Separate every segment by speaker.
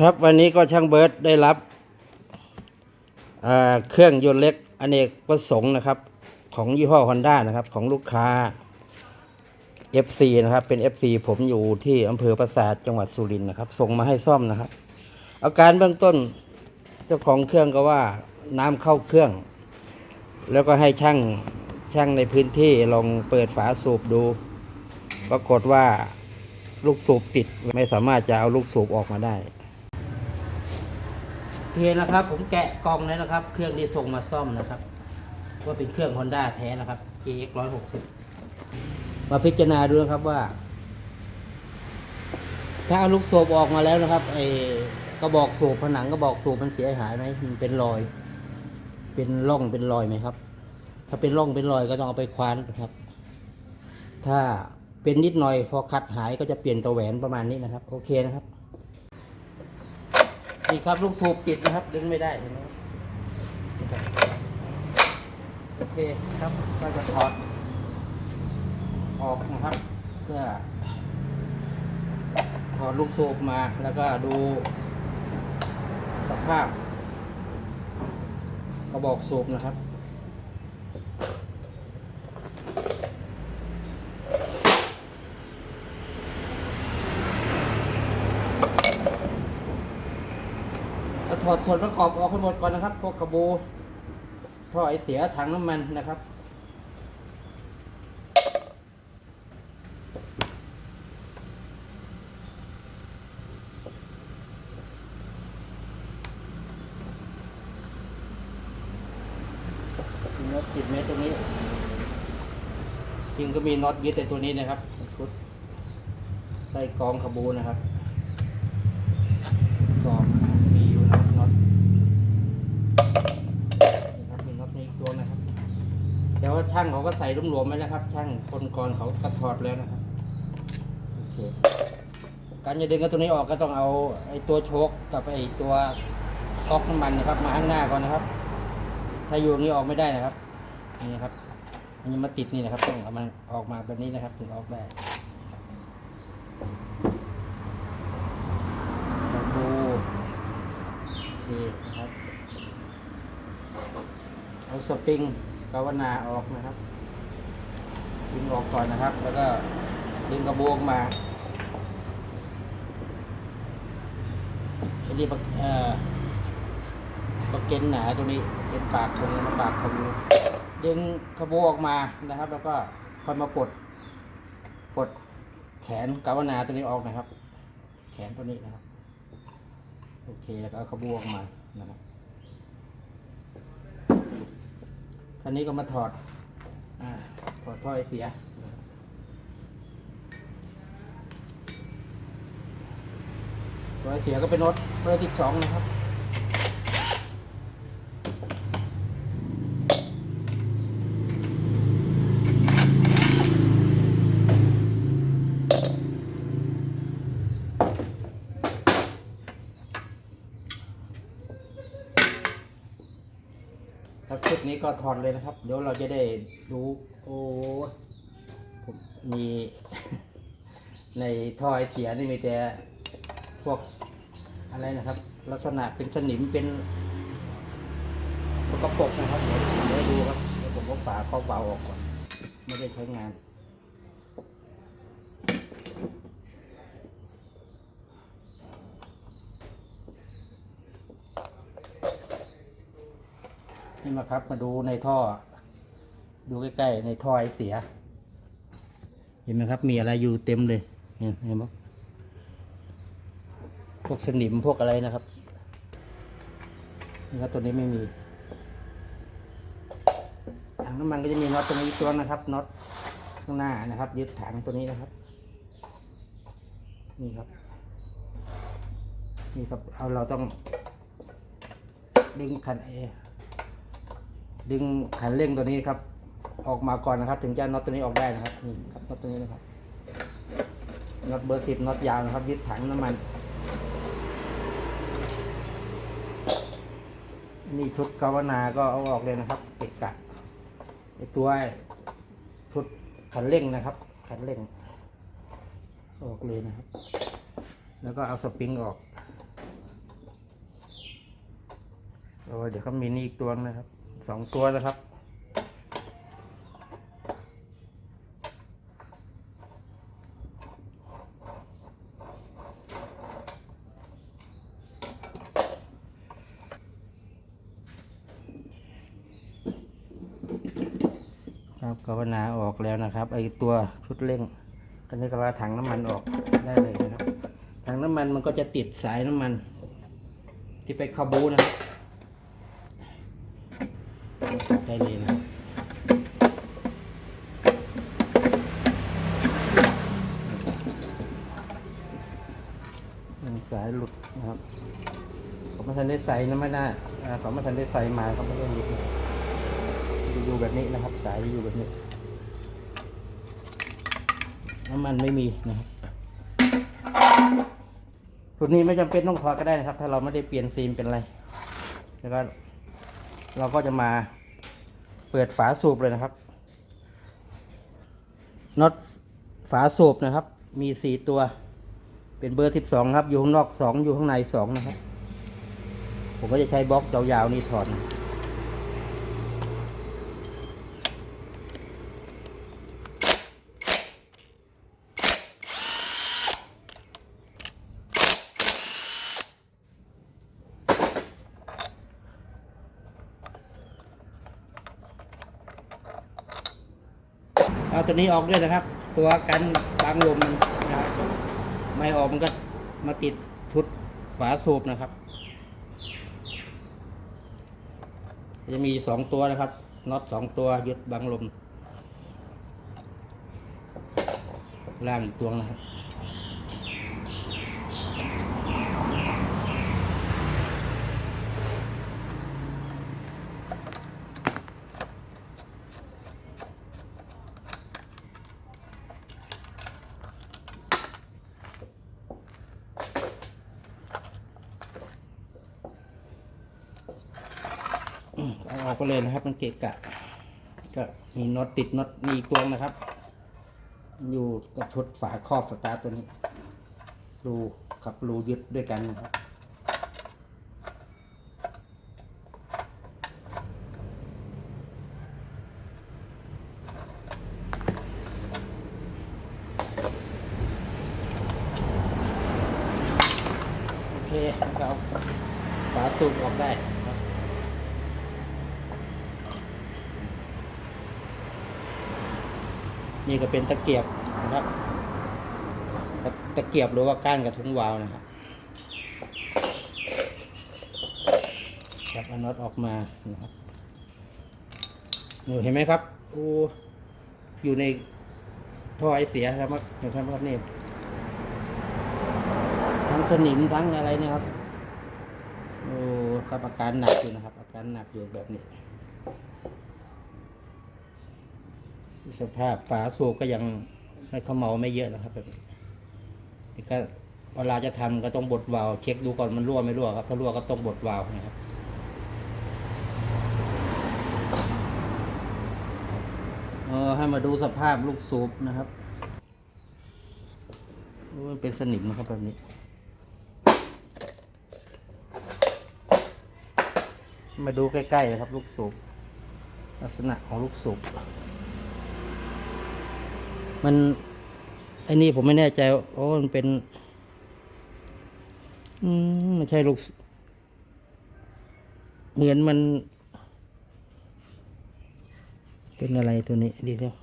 Speaker 1: ครับวันนี้ก็ช่างเบิร์ตได้รับเครื่องยนต์เล็กอเนกประสงค์นะครับ ของยี่ห้อ Honda นะครับ ของลูกค้า FC นะครับ เป็น FC ผมอยู่ที่อำเภอปราสาทจังหวัดสุรินทร์นะครับ ส่งมาให้ซ่อมนะครับ อาการเบื้องต้นเจ้าของเครื่องก็ว่าน้ำเข้าเครื่อง แล้วก็ให้ช่างช่างในพื้นที่ลองเปิดฝาสูบดู ปรากฏว่าลูกสูบติดไม่สามารถจะเอาลูกสูบออกมาได้ เคนะครับ ผมแกะกล่องแล้วนะครับ เครื่องที่ส่งมาซ่อมนะครับ ว่าเป็นเครื่อง Honda แท้นะครับ GX 160มาพิจารณาดูนะครับว่า ถ้าเอาลูกสูบออกมาแล้วนะครับไอ้กระบอกสูบผนังกระบอกสูบมันเสียหายไหมมันเป็นรอย เป็นร่องเป็นรอยไหมครับ ถ้าเป็นร่องเป็นรอยก็ต้องเอาไปคว้านนะครับ ถ้าเป็นนิดหน่อยพอคัดหายก็จะเปลี่ยนตัวแหวนประมาณนี้นะครับ โอเคนะครับ นี่ครับลูกสูบติดนะครับ ดึงไม่ได้เห็นไหมโอเคครับก็จะถอดออกนะครับ เพื่อถอดลูกสูบมาแล้วก็ดูสภาพกระบอกสูบนะครับ เอาถอ ดส่วนประกอบออกให้หมดก่อนนะครับ พวกกระบูท่อไอเสียถังน้ำมันนะครับ น็อตติดไหมตรงนี้ จริงก็มีน็อตยึดแต่ตัวนี้นะครับชุดใส่กองขบูนะครับ ก็มีอยู่นะครับน็อตนี่ครับมีน็อตนี้อีกตัวนะครับแต่ว่าช่างเขา ก็ใส่รวมๆไว้แล้วครับ ช่างคนกรเขาก็ถอดแล้วนะครับโอเคการจะดึงกระตัวนี้ออกก็ต้องเอาไอ้ตัวโชคกับไอ้ตัวก๊อกน้ำมันนะครับ มาข้างหน้าก่อนนะครับ ถ้าอยู่ตรงนี้ออกไม่ได้นะครับ นี่ครับมันจะมาติดนี่นะครับต้องเอามันออกมาแบบนี้นะครับ ถึงออกได้ดูโอเคครับเอาสปริง กาวนาออกนะครับดึงออกก่อนนะครับ แล้วก็ดึงกระบวงมาอันนี้ปะเอ่อปากเกนหนาตรงนี้เป็นปากตรงนี้มาปากตรงนี้ดึงกระบวงออกมานะครับ แล้วก็ค่อยมาปลดปลดแขนกาวนาตัวนี้ออกนะครับ แขนตัวนี้นะครับ โอเคแล้วก็เอาขบวงมานะครับ ครานี้ก็มาถอดอถอดท่อไอเสียท่อไอเสียก็เป็นรถเบอร์ที่สองนะครับ ครับชุดนี้ ก็ถอดเลยนะครับ เดี๋ยวเราจะได้ดูโอ้ผมมี ในท่อไอเสียนี่มีแต่พวกอะไรนะครับ ลักษณะเป็นสนิมเป็นสกปรกนะครับเดี๋ยวดูครับเดี๋ยวผมก็ฝาเข้าเบาออกก่อน ไม่ได้ใช้งาน นี่มาครับ มาดูในท่อ ดูใกล้ๆในท่อไอเสีย เห็นไหมครับ มีอะไรอยู่เต็มเลยเห็นเห็นไหมพวกสนิมพวกอะไรนะครับนี่ครับตัวนี้ไม่มีถังน้ำมันก็จะมีน็อตตรงนี้ตัวนะครับน็อตข้างหน้านะครับ ยึดถังตัวนี้นะครับ นี่ครับ นี่ครับ เอาเราต้องดึงคันเอ ดึงขันเร่งตัวนี้ครับ ออกมาก่อนนะครับ ถึงจะน็อตตัวนี้ออกได้นะครับนี่ครับน็อตตัวนี้นะครับน็อตเบอร์สิบน็อตยาวนะครับยึดถังน้ำมันนี่ชุดกาวนาก็เอาออกเลยนะครับเกะกะไอตัวชุดขันเร่งนะครับ ขันเร่ง ออกเลยนะครับ แล้วก็เอาสปริงออกโอ้เดี๋ยวเขามีนี่อีกตัวนะครับ สองตัวนะครับ ครับกาวนาออกแล้วนะครับ ไอตัวชุดเร่งอันนี้ก็ลาถังน้ำมันออกได้เลยนะครับถังน้ำมันมันก็จะติดสายน้ำมัน ที่ไปคาบูนะครับ ได้เลยนะครับหนึ่งสายหลุดนะครับเขาไม่ทันได้ใส่นะไม่ได้อ่าเขาไม่ทันได้ใส่มาเขาไม่ได้หลุดอยู่แบบนี้นะครับ สายอยู่แบบนี้น้ำมันไม่มีนะครับสูตรนี้ไม่จำเป็นต้องถอดก็ได้นะครับ ถ้าเราไม่ได้เปลี่ยนซีนเป็นอะไร แล้วก็เราก็จะมา เปิดฝาสูบเลยนะครับน็อตฝาสูบนะครับ มีสี่ตัว เป็นเบอร์สิบสองครับ อยู่ข้างนอกสองอยู่ข้างในสองนะครับ ผมก็จะใช้บล็อกยาวๆนี่ถอดนะ เอาตัวนี้ออกด้วยนะครับ ตัวกันบางลมมันนะครับไม่ออกมันก็มาติดชุดฝาสูบนะครับ จะมีสองตัวนะครับน็อตสองตัวยึดบังลมล่างอีกตัวนะครับ ออกไปเลยนะครับมันเกะกะ ก็มีน็อตติดน็อตมีกตัวนะครับ อยู่กับชุดฝาครอบสตาร์ตัวนี้ รูกับรูยึดด้วยกันนะครับโอเคเอาฝาสูบออกได้ นี่ก็เป็นตะเกียบนะครับตะตะเกียบหรือว่าก้านกระทุ้งวาวนะครับครับอน็อตออกมานะครับนี่เห็นไหมครับโอ้อยู่ในท่อไอเสียครับเห็นไหมครับนี่ทั้งสนิมทั้งอะไรเนี่ยครับโอ้ครับอาการหนักอยู่นะครับ อาการหนักอยู่แบบนี้ สภาพฝาสูบก็ยังไม่เขาเมาไม่เยอะนะครับแบบนี้ก็เวลาจะทำก็ต้องบดวาล์วเช็คดูก่อนมันรั่วไม่รั่วครับถ้ารั่วก็ต้องบดวาล์วนะครับเออให้มาดูสภาพลูกสูบนะครับโอ้ยเป็นสนิมนะครับแบบนี้ มาดูใกล้ๆนะครับลูกสูบลักษณะของลูกสูบ มันไอ้นี่ผมไม่แน่ใจว่าโอ้มันเป็นอืมไม่ใช่ลูก เหมือนมัน เป็นอะไรตัวนี้ดีเดียว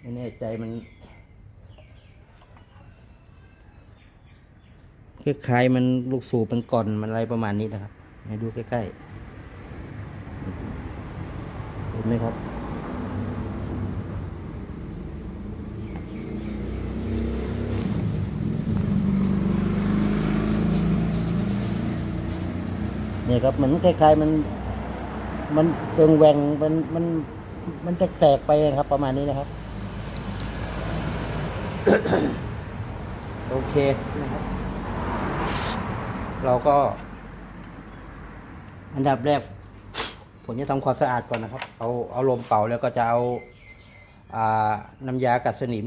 Speaker 1: ไม่แน่ใจมันคล้ายๆมันลูกสูบมันก่อนมันอะไรประมาณนี้นะครับให้ดูใกล้ๆเห็นไหมครับ เนี่ยครับมันคล้ายๆมัน มันเปิงแหวงมันมันมันแตกๆไปครับ ประมาณนี้นะครับ โอเคนะครับ เราก็ อันดับแรกผมจะทำความสะอาดก่อนนะครับ เอาเอาลมเป่าแล้วก็จะเอาอ่าน้ำยากัดสนิม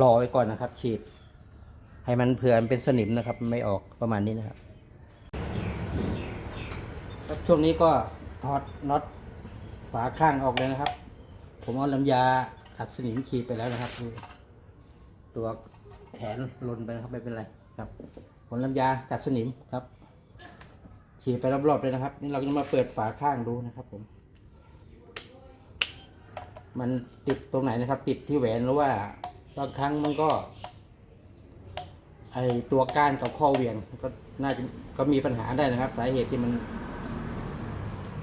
Speaker 1: รอไว้ก่อนนะครับ ฉีด ให้มันเผื่อมันเป็นสนิมนะครับ ไม่ออกประมาณนี้นะครับ ช่วงนี้ก็ถอดน็อตฝาข้างออกเลยนะครับ ผมเอาลำยาขัดสนิมขีดไปแล้วนะครับ ตัวแขนหล่นไปนะครับไม่เป็นไรครับผลลำยาขัดสนิมครับฉีดไปรอบๆเลยนะครับ นี่เราจะมาเปิดฝาข้างดูนะครับ ผม มันติดตรงไหนนะครับ ติดที่แหวนหรือว่าบางครั้งมันก็ ไอตัวก้านกับข้อเหวียงก็น่าจะก็มีปัญหาได้นะครับ สาเหตุที่มัน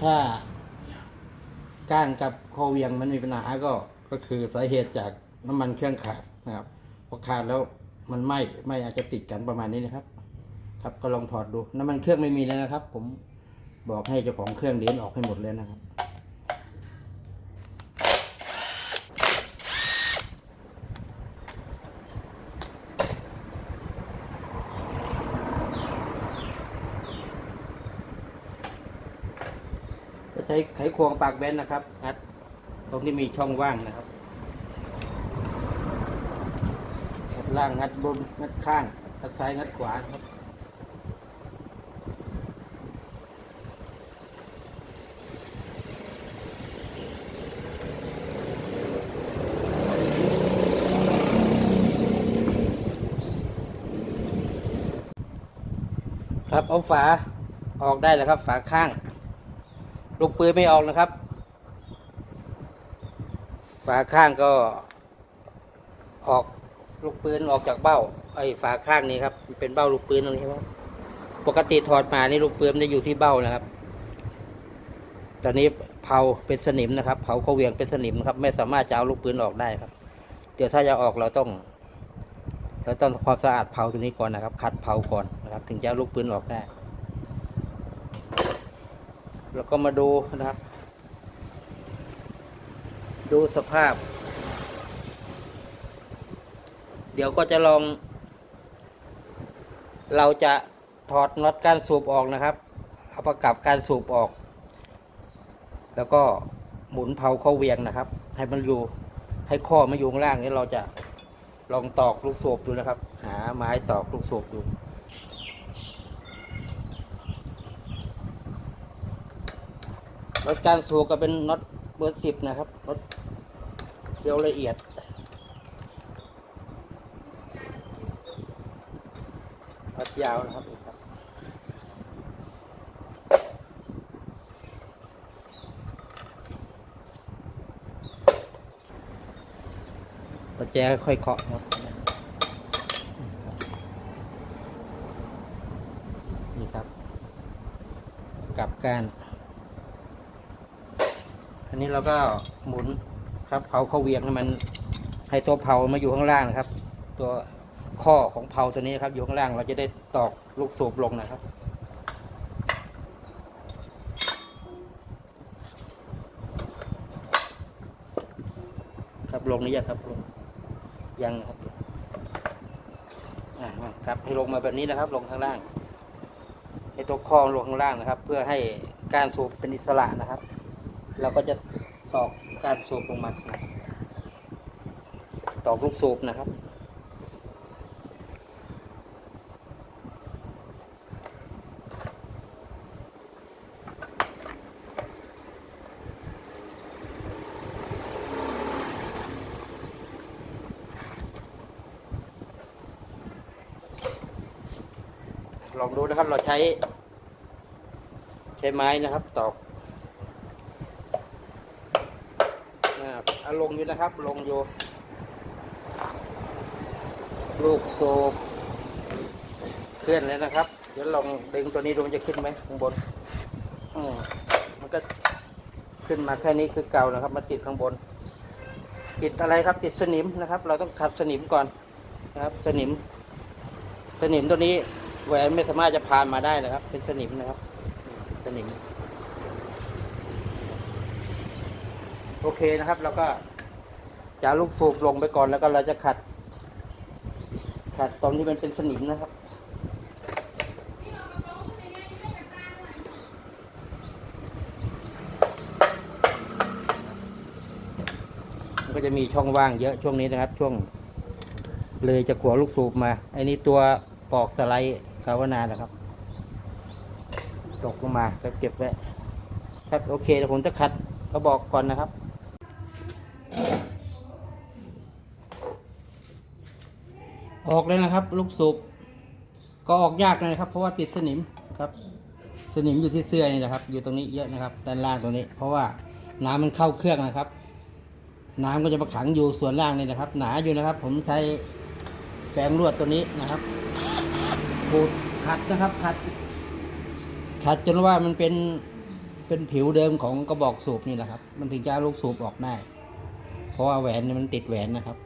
Speaker 1: ถ้าก้างกับข้อเวียงมันมีปัญหาก็ก็คือสาเหตุจากน้ำมันเครื่องขาดนะครับพอขาดแล้วมันไหม้ไหม้อาจจะติดกันประมาณนี้นะครับ ครับก็ลองถอดดู น้ำมันเครื่องไม่มีแล้วนะครับ ผมบอกให้เจ้าของเครื่องเลี้ยนออกให้หมดเลยนะครับ ใช้ไขควงปากแบนนะครับงัดตรงที่มีช่องว่างนะครับงัดล่างงัดบนงัดข้างงัดซ้ายงัดขวาครับครับเอาฝาออกได้แล้วครับ ฝาข้าง ลูกปืนไม่ออกนะครับ ฝาข้างก็ออกลูกปืนออกจากเบ้า ไอ้ฝาข้างนี้ครับเป็นเบ้าลูกปืนตรงนี้ครับปกติถอดมานี่ลูกปืนจะอยู่ที่เบ้านะครับ ตอนนี้เผาเป็นสนิมนะครับ เผาเขาเวียงเป็นสนิมครับ ไม่สามารถจะเอาลูกปืนออกได้ครับ เดี๋ยวถ้าจะออกเราต้องเราต้องความสะอาดเผาตัวนี้ก่อนนะครับ ขัดเผาก่อนนะครับ ถึงจะเอาลูกปืนออกได้ แล้วก็มาดูนะครับ ดูสภาพ เดี๋ยวก็จะลอง เราจะถอดน็อตการสูบออกนะครับเอาประกับการสูบออก แล้วก็หมุนเผาเข้าเวียงนะครับ ให้มันอยู่ให้ข้อมาอยู่ข้างล่างนี้เราจะลองตอกลูกสูบดูนะครับ หาไม้ตอกลูกสูบดู รถการสูบก็เป็นน็อตเบอร์สิบนะครับน็อตเดียวละเอียดน็อตยาวนะครับนี่ครับประแจค่อยเคาะครับนี่ครับ กลับการ อันนี้เราก็หมุนครับเผาเขาเวียงให้มันให้ตัวเผามาอยู่ข้างล่างนะครับ ตัวข้อของเผาตัวนี้ครับอยู่ข้างล่างเราจะได้ตอกลูกสูบลงนะครับครับลงนี่ยังครับลงยังครับอ่าครับให้ลงมาแบบนี้นะครับ ลงข้างล่างให้ตัวคลองลงข้างล่างนะครับ เพื่อให้การสูบเป็นอิสระนะครับ เราก็จะตอกการสูบลงมาตอกลูกสูบนะครับ ลองดูนะครับเราใช้ ใช้ไม้นะครับตอกอ่าเอยู่นะครับ ลงอยู่ลูกโซบเคลื่อนเลยนะครับ เดี๋ยวลองดึงตัวนี้ดูมันจะขึ้นไหมข้างบนอืมมันก็ขึ้นมาแค่นี้คือเก่านะครับ มาติดข้างบน ติดอะไรครับ ติดสนิมนะครับ เราต้องขัดสนิมก่อนนะครับ สนิม สนิมตัวนี้แหวนไม่สามารถจะผ่านมาได้นะครับ เป็นสนิมนะครับ สนิม โอเคนะครับเราก็ จะลูกสูบลงไปก่อนแล้วก็เราจะขัด ขัดตรงที่มันเป็นสนิมนะครับก็จะมีช่องว่างเยอะช่วงนี้นะครับ ช่วง เลยจะขัวลูกสูบมาไอ้นี่ตัวปอกสไลด์กาวนานะครับ ตกลงมาก็เก็บไว้ครับโอเคเดี๋ยวผมจะขัดกระบอกก่อนนะครับ ออกเลยนะครับ ลูกสูบก็ออกยากนอยนะครับ เพราะว่าติดสนิมครับ สนิมอยู่ที่เสื้อนี่นะครับ อยู่ตรงนี้เยอะนะครับด้านล่างตรงนี้ เพราะว่าน้ำมันเข้าเครื่องนะครับ น้ำก็จะมาขังอยู่ส่วนล่างนี่นะครับ หนาอยู่นะครับ ผมใช้แปรงลวดตัวนี้นะครับขูดขัดนะครับขัดขัดจนว่ามันเป็นเป็นผิวเดิมของกระบอกสูบนี่แหละครับ มันถึงจะเอาลูกสูบออกได้ เพราะว่าแหวนนี่มันติดแหวนนะครับ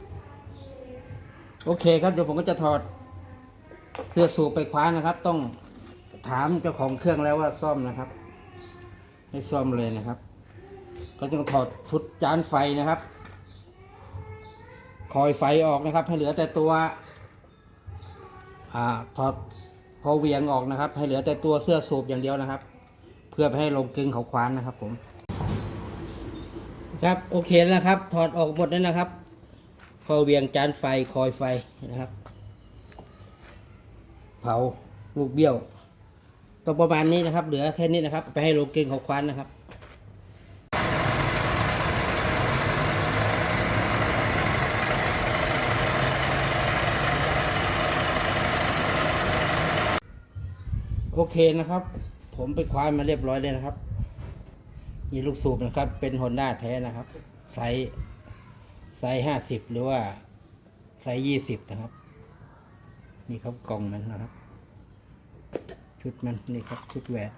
Speaker 1: โอเคครับเดี๋ยวผมก็จะถอดเสื้อสูบไปคว้านนะครับ ต้องถามเจ้าของเครื่องแล้วว่าซ่อมนะครับ ให้ซ่อมเลยนะครับ ก็ต้องถอดชุดจานไฟนะครับ คอยไฟออกนะครับให้เหลือแต่ตัวอ่าถอดพอเวียงออกนะครับ ให้เหลือแต่ตัวเสื้อสูบอย่างเดียวนะครับ เพื่อไปให้ลงกึงเขาคว้านนะครับผม ครับโอเคแล้วครับ ถอดออกหมดแล้วนะครับ พอเวียงจานไฟคอยไฟนะครับ เผาลูกเบี้ยวตรงประมาณนี้นะครับ เหลือแค่นี้นะครับ ไปให้ลงกึงเขาคว้านนะครับโอเคนะครับ ผมไปคว้านมาเรียบร้อยเลยนะครับนี่ลูกสูบนะครับ เป็นฮอนด้าแท้นะครับไซส์ ซส์ห้าสิบหรือว่าไซส์ยี่สิบนะครับ นี่ครับกล่องมันนะครับ ชุดมันนี่ครับชุดแหวน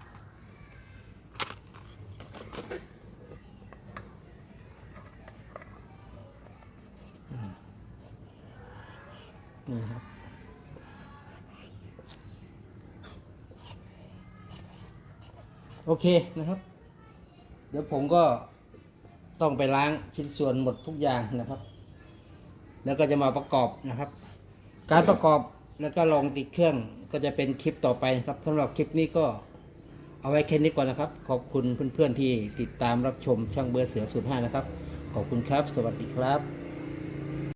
Speaker 1: นี่ครับโอเคนะครับ เดี๋ยวผมก็ ต้องไปล้างชิ้นส่วนหมดทุกอย่างนะครับ แล้วก็จะมาประกอบนะครับ การประกอบแล้วก็ลองติดเครื่องก็จะเป็นคลิปต่อไปนะครับสำหรับคลิปนี้ก็เอาไว้แค่นี้ก่อนนะครับ ขอบคุณเพื่อนๆที่ติดตามรับชมช่างเบอร์เสือสุดห้านะครับ ขอบคุณครับ สวัสดีครับ